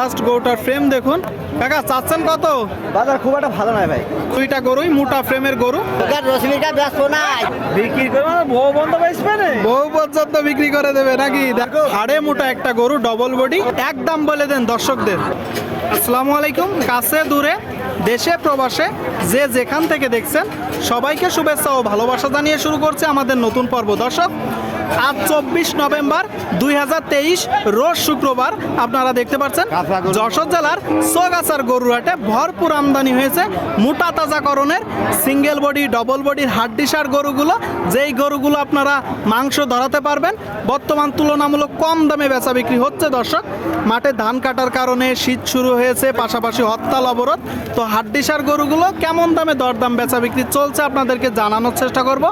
Just গরুটার frame দেখুন। কাকা চাচ্ছেন কত? বাজার খুব একটা ভালো নয় ভাই। দুইটা গরুই মোটা ফ্রেমের গরু। রশ্মিকা ব্যস্ত নাই। বিক্রি করে বউ বন্ধ বহু পর্যন্ত বিক্রি করে দেবে নাকি? দেখো হাড়ে মোটা একটা গরু ডবল বডি একদম বলে দেন দর্শকদের। আসসালামু আলাইকুম। কাছে দূরে দেশে প্রবাসে যে যেখান থেকে দেখছেন সবাইকে শুভেচ্ছা ও ভালোবাসা জানিয়ে শুরু করছে আমাদের নতুন পর্ব। দর্শক আজ চব্বিশ নভেম্বর দুই হাজার তেইশ রোজ শুক্রবার আপনারা দেখতে পাচ্ছেন যশোর জেলার সোগাছার গরুহাটে ভরপুর আমদানি হয়েছে মোটা তাজাকরণের সিঙ্গেল বডি ডবল বডির হাড্ডিসার গরুগুলো। যেই গরুগুলো আপনারা মাংস ধরাতে পারবেন বর্তমান তুলনামূলক কম দামে বেচা বিক্রি হচ্ছে দর্শক। মাঠে ধান কাটার কারণে শীত শুরু হয়েছে পাশাপাশি হরতাল অবরোধ। তো হাড্ডিসার গরুগুলো কেমন দামে দরদাম বেচা বিক্রি চলছে আপনাদেরকে জানানোর চেষ্টা করব।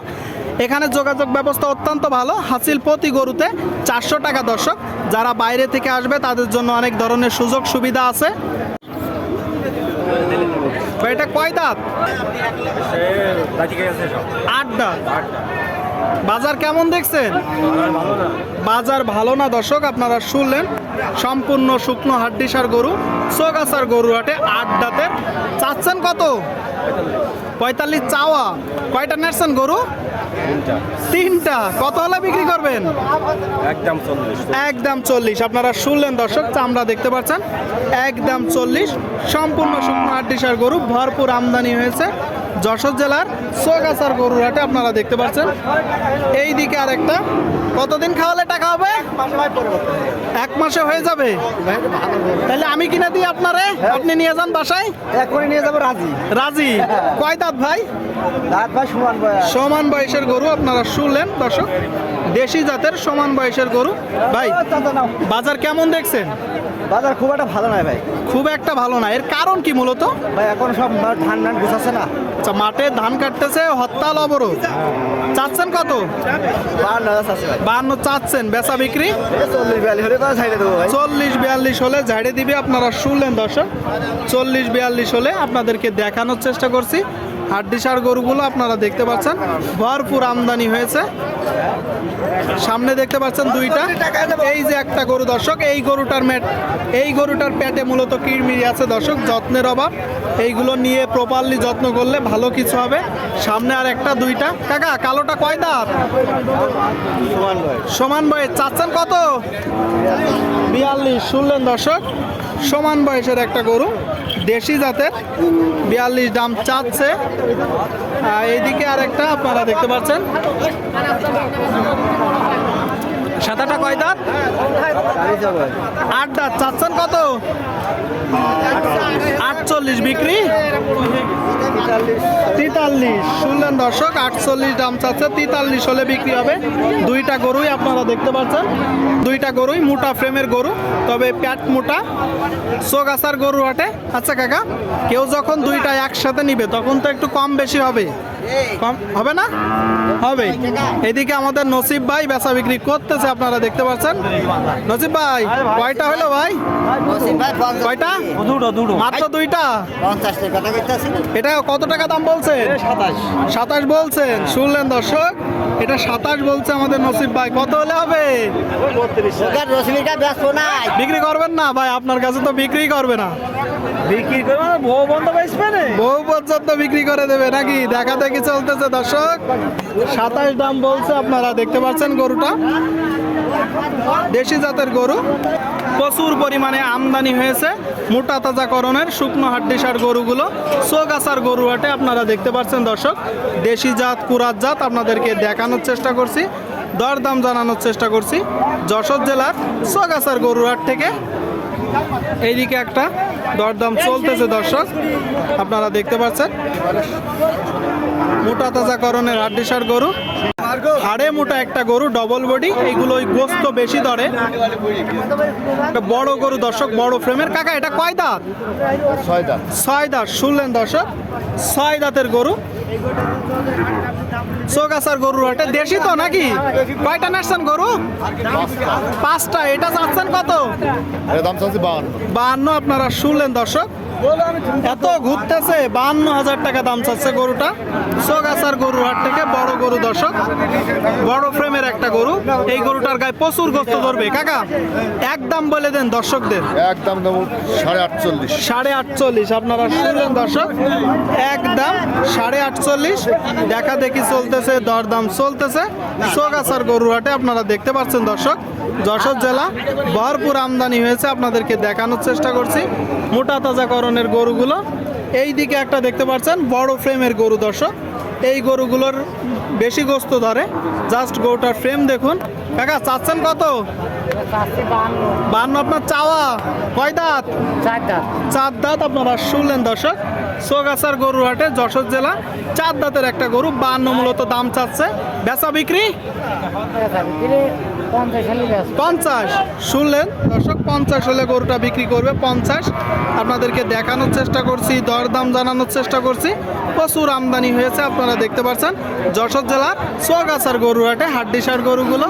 এখানে যোগাযোগ ব্যবস্থা অত্যন্ত ভালো। হাসিল প্রতি গরুতে চারশো টাকা দর্শক। যারা বাইরে থেকে আসবে, তাদের জন্য অনেক ধরনের সুযোগ সুবিধা আছে। এটা কয় দাঁত? আট দাঁত। বাজার কেমন দেখছেন? বাজার ভালো না দর্শক, আপনারা শুনলেন। সম্পূর্ণ শুকনো হাড্ডিসার গরু সোগাছার গরু হাটে আট চাচ্ছেন কত? পঁয়তাল্লিশ চাওয়া। কয়টা নেটছেন গরু? তিনটা। কত হলে বিক্রি করবেন? একদম চল্লিশ। একদম চল্লিশ। আপনারা শুনলেন দর্শক চামড়া দেখতে পাচ্ছেন। একদম চল্লিশ। সম্পূর্ণ শুকনো আটডিসার গরু ভরপুর আমদানি হয়েছে যশোর জেলার সোগাছার গরুর হাটে আপনারা দেখতে পাচ্ছেন। এই দিকে আরেকটা। কতদিন খাওয়ালে টাকা হবে? এক মাসে হয়ে যাবে? তাহলে আমি কিনে দিই আপনারে? আপনি নিয়ে যান বাসায়? এক করে নিয়ে যাব রাজি। রাজি? কয় দাঁত ভাই? দাঁত ভাই সমান বয়স। সমান বয়সের গরু। আপনারা শুনলেন দর্শক? দেশি জাতের সমান বয়সের গরু। ভাই বাজার কেমন দেখছেন? বাজার খুব একটা ভালো নয় ভাই। খুব একটা ভালো না। এর কারণ কি মূলত? ভাই এখন সব ধান ধান গুছাচ্ছে না। আচ্ছা মাঠে ধান কাটতেছে হরতাল অবরোধ। চাচ্ছেন কত? বান্ন চাচ্ছেন। বেচা বিক্রি? চল্লিশ বিয়াল্লিশ হলে ঝাড়ে দিবে আপনারা শুনলেন দর্শক। চল্লিশ বিয়াল্লিশ হলে আপনাদেরকে দেখানোর চেষ্টা করছি। হাড্ডিসার গরুগুলো আপনারা দেখতে পাচ্ছেন। ভরপুর আমদানি হয়েছে। সামনে দেখতে পাচ্ছেন দুইটা। এই যে একটা গরু দর্শক, এই গরুটার মেট, এই গরুটার পেটে মূলত কিরমিরি আছে দর্শক, যত্নের অভাব। এইগুলো নিয়ে প্রপারলি যত্ন করলে ভালো কিছু হবে। সামনে আর একটা, দুইটা। কাকা, কালোটা কয় দাঁত? সমান বয়স। চাচ্ছেন কত? বিয়াল্লিশ। শুনলেন দর্শক, সমান বয়সের একটা গরু। দেশি জাতের বিয়াল্লিশ দাম চাচ্ছে। এইদিকে আর একটা আপনারা দেখতে পাচ্ছেন। সাদাটা কয় দাঁত? আট দাঁত। চাচ্ছেন কত? আটচল্লিশ বিক্রি? তেতাল্লিশ। শুনলেন দর্শক, আটচল্লিশ দাম চাচ্ছে, তেতাল্লিশ হলে বিক্রি হবে। দুইটা গরুই আপনারা দেখতে পাচ্ছেন। দুইটা গরুই, মোটা ফ্রেমের গরু, তবে প্যাট মোটা। সোগাছার গরু হাটে। আচ্ছা কাকা, কেউ যখন দুইটা একসাথে নিবে, তখন তো একটু কম বেশি হবে। কম হবে না? হবে। এদিকে আমাদের নসিব ভাই বেচা বিক্রি করতেছে আপনারা দেখতে পাচ্ছেন। নসিব ভাই কয়টা হলো ভাই? কয়টা? দুটো দুটো। মাত্র দুইটা? এটা কত টাকা দাম বলছে সাতাশ। সাতাশ বলছেন শুনলেন দর্শক? এটা সাতাশ বলছে আমাদের নসিব ভাই। কত হলে হবে? বিক্রি করবেন না ভাই আপনার কাছে তো বিক্রি করবে না। বিক্রি করে বউ বন্ধ পাইছে না পর্যন্ত বিক্রি করে দেবে নাকি? দেখা দেখি চলতেছে দর্শক? সাতাশ দাম বলছে আপনারা দেখতে পাচ্ছেন গরুটা? দেশি জাতের গরু। প্রচুর পরিমাণে আমদানি হয়েছে মোটা তাজাকরণের শুকনো হাড্ডিসার গরুগুলো। সোগাছার গরু হাটে আপনারা দেখতে পাচ্ছেন দর্শক। দেশি জাত, কুরাত জাত আপনাদেরকে দেখানোর চেষ্টা করছি, দরদাম জানানোর চেষ্টা করছি। যশোর জেলার সোগাছার গরুহাট থেকে এইদিকে একটা দরদাম চলতেছে দর্শক। আপনারা দেখতে পাচ্ছেন। মোটা তাজাকরণের হাড্ডিসার গরু। হাড়ে মোটা একটা গরু ডবল বডি এইগুলো ওই গোস্ত বেশি ধরে। একটা বড় গরু দর্শক বড় ফ্রেমের কাকা এটা কয় দাঁত? ছয় দাঁত। ছয় দাঁত শুনলেন দর্শক? ছয় দাঁতের গরু। চোগাছার গরু হাটে। দেশি তো নাকি? কয়টা নাচছেন গরু? পাঁচটা। এটা চাচ্ছেন কত? দাম চাচ্ছি বাহান্ন আপনারা শুনলেন দর্শক। এত ঘুরতেছে বান্ন হাজার টাকা দাম চাচ্ছে গরুটা। সোগাছার গরুর হাট থেকে বড় গরু দর্শক বড় ফ্রেমের একটা গরু। এই গরুটার গায়ে প্রচুর গোস্ত ধরবে। কাকা একদম বলে দেন দর্শকদের। একদম সাড়ে আটচল্লিশ। সাড়ে আটচল্লিশ আপনারা শুনলেন দর্শক। একদম সাড়ে আটচল্লিশ। দেখা দেখি চলতেছে দরদাম চলতেছে। সোগাছার গরুর হাটে আপনারা দেখতে পাচ্ছেন দর্শক যশোর জেলা ভরপুর আমদানি হয়েছে। আপনাদেরকে দেখানোর চেষ্টা করছি। মোটা তাজাকরণের গরুগুলো। এই দিকে একটা দেখতে পাচ্ছেন বড় ফ্রেমের গরু দর্শক। এই গরুগুলোর বেশি গোস্ত ধরে। জাস্ট গরুটার ফ্রেম দেখুন। কাকা চাচ্ছেন কত? বান্ন আপনার চাওয়া। কয় দাঁত? চার দাঁত। আপনারা শুনলেন দর্শক। সোগাছার গরুর হাটে যশোর জেলা চার দাঁতের একটা গরু বান্ন মূলত দাম চাচ্ছে। বেচা বিক্রি? পঞ্চাশ। শুনলেন? দর্শক পঞ্চাশ হলে গরুটা বিক্রি করবে পঞ্চাশ। আপনাদেরকে দেখানোর চেষ্টা করছি দরদাম জানানোর চেষ্টা করছি। প্রচুর আমদানি হয়েছে আপনারা দেখতে পাচ্ছেন যশোর জেলার সোয়াগাছার গরু হাটে হাড্ডিসার গরুগুলো।